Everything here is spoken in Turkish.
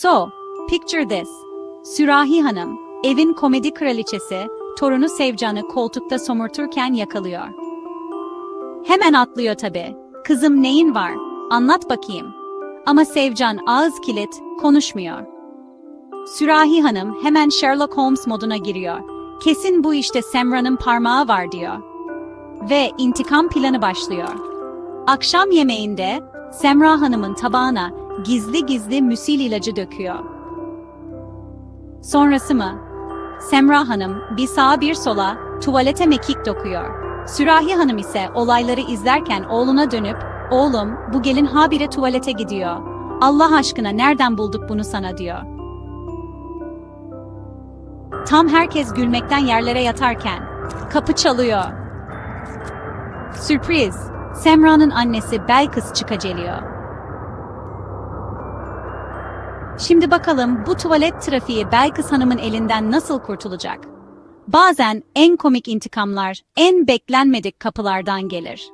So, picture this. Sürahi Hanım, evin komedi kraliçesi, torunu Sevcan'ı koltukta somurturken yakalıyor. Hemen atlıyor tabi. Kızım neyin var? Anlat bakayım. Ama Sevcan ağız kilit, konuşmuyor. Sürahi Hanım hemen Sherlock Holmes moduna giriyor. Kesin bu işte Semra'nın parmağı var diyor. Ve intikam planı başlıyor. Akşam yemeğinde Semra Hanım'ın tabağına gizli gizli müsil ilacı döküyor. Sonrası mı? Semra Hanım bir sağa bir sola tuvalete mekik dokuyor. Sürahi Hanım ise olayları izlerken oğluna dönüp "Oğlum, bu gelin habire tuvalete gidiyor. Allah aşkına nereden bulduk bunu sana?" diyor. Tam herkes gülmekten yerlere yatarken kapı çalıyor. Sürpriz! Semra'nın annesi Belkıs çıkaceliyor. Şimdi bakalım bu tuvalet trafiği Belkıs Hanım'ın elinden nasıl kurtulacak? Bazen en komik intikamlar en beklenmedik kapılardan gelir.